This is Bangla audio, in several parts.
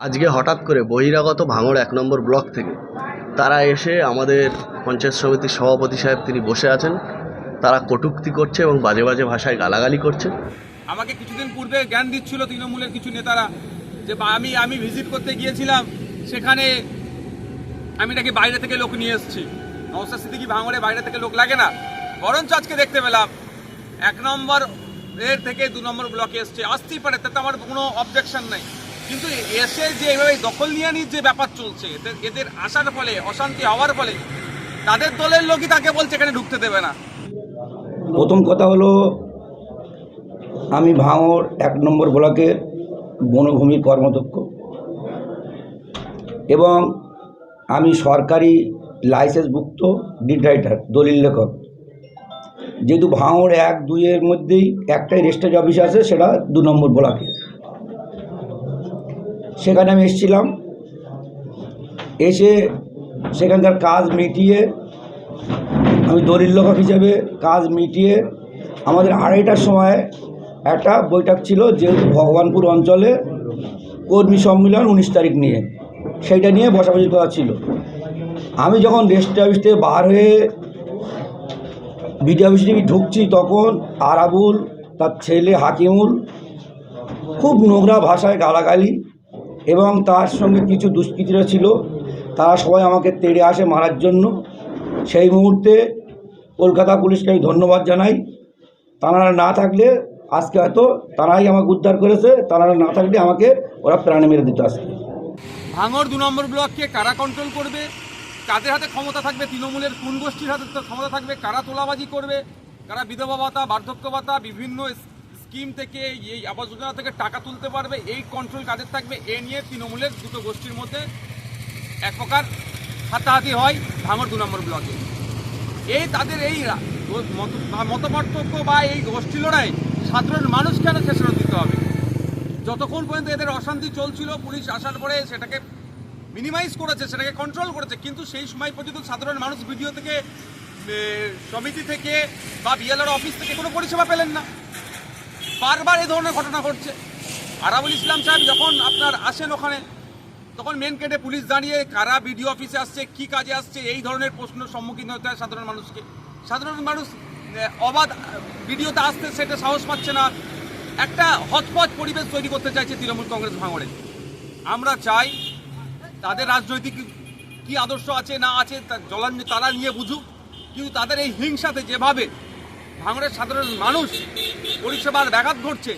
আজকে হঠাৎ করে বহিরাগত ভাঙড় এক নম্বর ব্লক থেকে তারা এসে আমাদের পঞ্চায়েত সমিতির সভাপতি সাহেব তিনি বসে আছেন। তারা কটূক্তি করছে এবং বাজে বাজে ভাষায় গালাগালি করছে। আমাকে কিছুদিন পূর্বে জ্ঞান দিচ্ছিল তৃণমূলের কিছু নেতারা যে আমি আমি ভিজিট করতে গিয়েছিলাম, সেখানে আমি নাকি বাইরে থেকে লোক নিয়ে এসেছি। নওসাদ সিদ্দিকি ভাঙড়ে বাইরে থেকে লোক লাগে না। বরঞ্চ আজকে দেখতে পেলাম, এক নম্বর এর থেকে দু নম্বর ব্লকে এসছে। আসতেই পারে তাতে আমার কোনো অবজেকশন নাই। কিন্তু এসে যে এভাবে দখল নিয়ে যে ব্যাপার চলছে, এদের আসার ফলে, অশান্তি হওয়ার ফলে, তাদের দলের লোকই তাকে বলছে এখানে ঢুকতে দেবে না। প্রথম কথা হলো, আমি ভাঙড় এক নম্বর ব্লকের বনভূমির কর্মদক্ষ এবং আমি সরকারি লাইসেন্সভুক্ত ডিড রাইটার দলিল লেখক। যেহেতু ভাঙড় এক দুইয়ের মধ্যেই একটাই রেজিস্ট্রেজ অফিস আছে, সেটা দু নম্বর ব্লকে। সেখানে আমি এসেছিলাম। এসে সেখানকার কাজ মিটিয়ে, আমি দলিল লেখক হিসেবে কাজ মিটিয়ে, আমাদের আড়াইটার সময় একটা বৈঠক ছিল যেহেতু ভগবানপুর অঞ্চলে কর্মী সম্মেলন উনিশ তারিখ নিয়ে। সেইটা নিয়ে বসাবসি করা ছিল। আমি যখন রেস্ট অফিস থেকে বার হয়ে বিডি অফিসে ঢুকছি তখন আরাবুল, তার ছেলে হাকিমুল, খুব নোংরা ভাষায় গালাগালি এবং তার সঙ্গে কিছু দুষ্কৃতীরা ছিল। তারা সবাই আমাকে তেড়ে আসে মারার জন্য। সেই মুহূর্তে কলকাতা পুলিশকে আমি ধন্যবাদ জানাই। তারা না থাকলে আজকে হয়তো তারাই আমাকে উদ্ধার করেছে। তারা না থাকলে আমাকে ওরা প্রাণে মেরে দিত আজকে। ভাঙড় দু নম্বর ব্লককে কারা কন্ট্রোল করবে? কাদের হাতে ক্ষমতা থাকবে? তৃণমূলের কোন গোষ্ঠীর হাতে ক্ষমতা থাকবে? কারা তোলাবাজি করবে? কারা বিধবা ভাতা, বার্ধক্য ভাতা, বিভিন্ন স্কিম থেকে, এই আবাস যোজনা থেকে টাকা তুলতে পারবে, এই কন্ট্রোল কাদের থাকবে। এ নিয়ে তৃণমূলের দুটো গোষ্ঠীর মধ্যে এক প্রকার হাতাহাতি হয় ভাঙড় দু নম্বর ব্লকে। এই তাদের এই মতপার্থক্য বা এই গোষ্ঠী লড়াই সাধারণ মানুষ কেন খেসারত দিতে হবে? যতক্ষণ পর্যন্ত এদের অশান্তি চলছিল, পুলিশ আসার পরে সেটাকে মিনিমাইজ করেছে, সেটাকে কন্ট্রোল করেছে, কিন্তু সেই সময় পর্যন্ত সাধারণ মানুষ ভিডিও থেকে সমিতি থেকে বা বিএলআর অফিস থেকে কোনো পরিষেবা পেলেন না। বারবার এই ধরনের ঘটনা ঘটছে। আরাবুল ইসলাম সাহেব যখন আপনার আসেন ওখানে, তখন মেন গেটে পুলিশ দাঁড়িয়ে কারা বিডিও অফিসে আসছে, কি কাজে আসছে, এই ধরনের প্রশ্নের সম্মুখীন হতে হয় সাধারণ মানুষকে। সাধারণ মানুষ অবাধ ভিডিওতে আসতে সেটা সাহস পাচ্ছে না। একটা হতপথ পরিবেশ তৈরি করতে চাইছে তৃণমূল কংগ্রেস ভাঙড়ে। আমরা চাই তাদের রাজনৈতিক কি আদর্শ আছে, না আছে জলান তারা নিয়ে বুঝুক। কিন্তু তাদের এই হিংসাতে যেভাবে ভাঙড়ের সাধারণ মানুষ পরিষেবার ব্যাঘাত ঘটছে।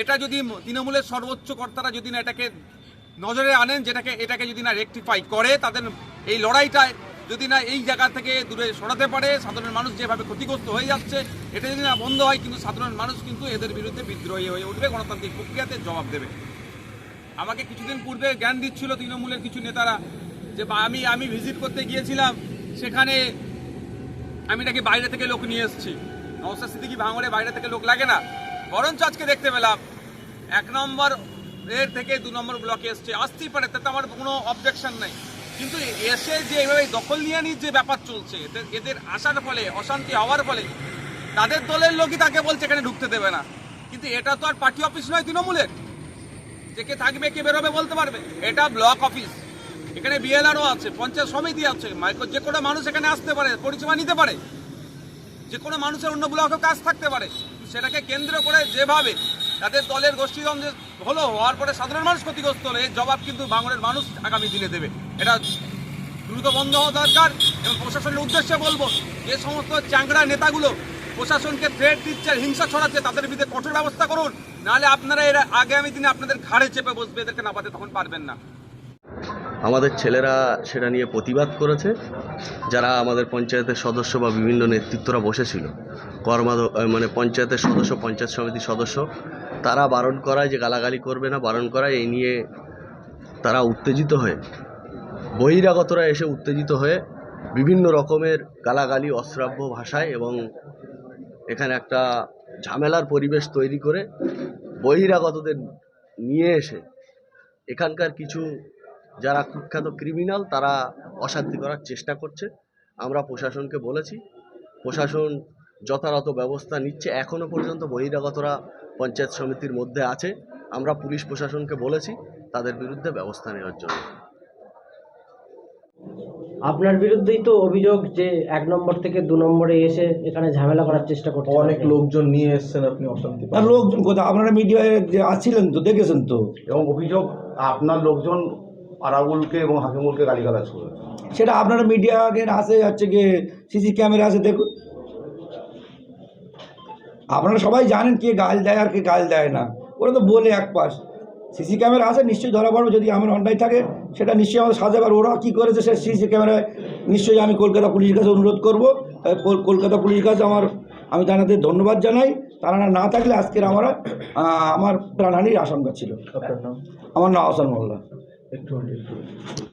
এটা যদি তৃণমূলের সর্বোচ্চ কর্তারা যদি না এটাকে নজরে আনেন, যেটাকে, এটাকে যদি না রেকটিফাই করে, তাদের এই লড়াইটায় যদি না এই জায়গা থেকে দূরে সরাতে পারে, সাধারণ মানুষ যেভাবে ক্ষতিগ্রস্ত হয়ে যাচ্ছে, এটা যদি না বন্ধ হয়, কিন্তু সাধারণ মানুষ কিন্তু এদের বিরুদ্ধে বিদ্রোহী হয়ে উঠবে, গণতান্ত্রিক প্রক্রিয়াতে জবাব দেবে। আমাকে কিছুদিন পূর্বে জ্ঞান দিচ্ছিল তৃণমূলের কিছু নেতারা যে আমি আমি ভিজিট করতে গিয়েছিলাম, সেখানে আমি নাকি বাইরে থেকে লোক নিয়ে এসেছি। নওসাদ সিদ্দিকি ভাঙড়ে বাইরে থেকে লোক লাগে না। বরঞ্চ আজকে দেখতে পেলাম, এক নম্বর এর থেকে দু নম্বর ব্লকে এসছে। আসতেই পারে, তাতে আমার কোনো অবজেকশন নাই। কিন্তু এসে যে এভাবে দখল নিয়ে যে ব্যাপার চলছে এদের আসার ফলে, অশান্তি হওয়ার ফলে, তাদের দলের লোকই তাকে বলছে এখানে ঢুকতে দেবে না। কিন্তু এটা তো আর পার্টি অফিস নয় তৃণমূলের। যে কে থাকবে, কে বেরোবে বলতে পারবে। এটা ব্লক অফিস এখানে বিএলআরও আছে, পঞ্চায়েত সমিতি আছে। মাইক্রো যে কোনো মানুষ এখানে আসতে পারে, পরিষেবা নিতে পারে। যে কোনো মানুষের অন্য ব্লকেও কাজ থাকতে পারে। সেটাকে কেন্দ্র করে যেভাবে তাদের দলের গোষ্ঠীদ্বন্দ্ব হলো, হওয়ার পরে সাধারণ মানুষ ক্ষতিগ্রস্ত হলে জবাব কিন্তু বাংলার মানুষ আগামী দিনে দেবে। এটা দ্রুত বন্ধ হওয়া দরকার এবং প্রশাসনের উদ্দেশ্যে বলব, যে সমস্ত চ্যাংড়া নেতাগুলো প্রশাসনকে থ্রেট দিচ্ছে হিংসা ছড়াচ্ছে, তাদের বিরুদ্ধে কঠোর ব্যবস্থা করুন। নাহলে আপনারা এরা আগামী দিনে আপনাদের ঘাড়ে চেপে বসবে, এদেরকে নাপাতে তখন পারবেন না। আমাদের ছেলেরা সেটা নিয়ে প্রতিবাদ করেছে। যারা আমাদের পঞ্চায়েতের সদস্য বা বিভিন্ন নেতৃত্বরা বসেছিল কর্মা মানে পঞ্চায়েতের সদস্য, পঞ্চায়েত সমিতির সদস্য, তারা বারণ করায় যে গালাগালি করবে না, বারণ করায় এই নিয়ে তারা উত্তেজিত হয়ে, বহিরাগতরা এসে উত্তেজিত হয়ে বিভিন্ন রকমের গালাগালি, অশ্রাব্য ভাষায় এবং এখানে একটা ঝামেলার পরিবেশ তৈরি করে বহিরাগতদের নিয়ে এসে এখানকার কিছু যারা কুখ্যাত ক্রিমিনাল তারা অশান্তি করার চেষ্টা করছে। আমরা প্রশাসনকে বলেছি প্রশাসন যথাযথ ব্যবস্থা নিচ্ছে। এখনও পর্যন্ত বহিরাগতরা পঞ্চায়েত সমিতির মধ্যে আছে। আমরা পুলিশ প্রশাসনকে বলেছি তাদের বিরুদ্ধে ব্যবস্থা নেওয়ার জন্য। আপনার বিরুদ্ধেই তো অভিযোগ যে এক নম্বর থেকে দু নম্বরে এসে এখানে ঝামেলা করার চেষ্টা করছে অনেক লোকজন নিয়ে এসেছেন আপনি অশান্তি আর লোকজন কোথায়? আপনারা মিডিয়ায় যে আসছিলেন তো দেখেছেন তো? এবং অভিযোগ আপনার লোকজন আরাবুলকে এবং হাকিমুলকে গালিগালাজ করে। সেটা আপনারা মিডিয়াকে আসে হচ্ছে গিয়ে সিসি ক্যামেরা আছে দেখুন। আপনারা সবাই জানেন কে গাল দেয় আর কে গাল দেয় না। ওরা তো বলে এক পাশ। সিসি ক্যামেরা আছে নিশ্চয়ই ধরা পড়বে যদি আমার অন্যায় থাকে সেটা নিশ্চয়ই আমাদের সাজাবে আর ওরা কী করেছে সে সিসি ক্যামেরায় নিশ্চয়ই আমি কলকাতা পুলিশের কাছে অনুরোধ করব। কলকাতা পুলিশের কাছে আমার আমি তাদের ধন্যবাদ জানাই। তারা না থাকলে আজকের আমার আমার প্রাণহানির আশঙ্কা ছিল। আমার নাম আহসান মোল্লা। একটু একটু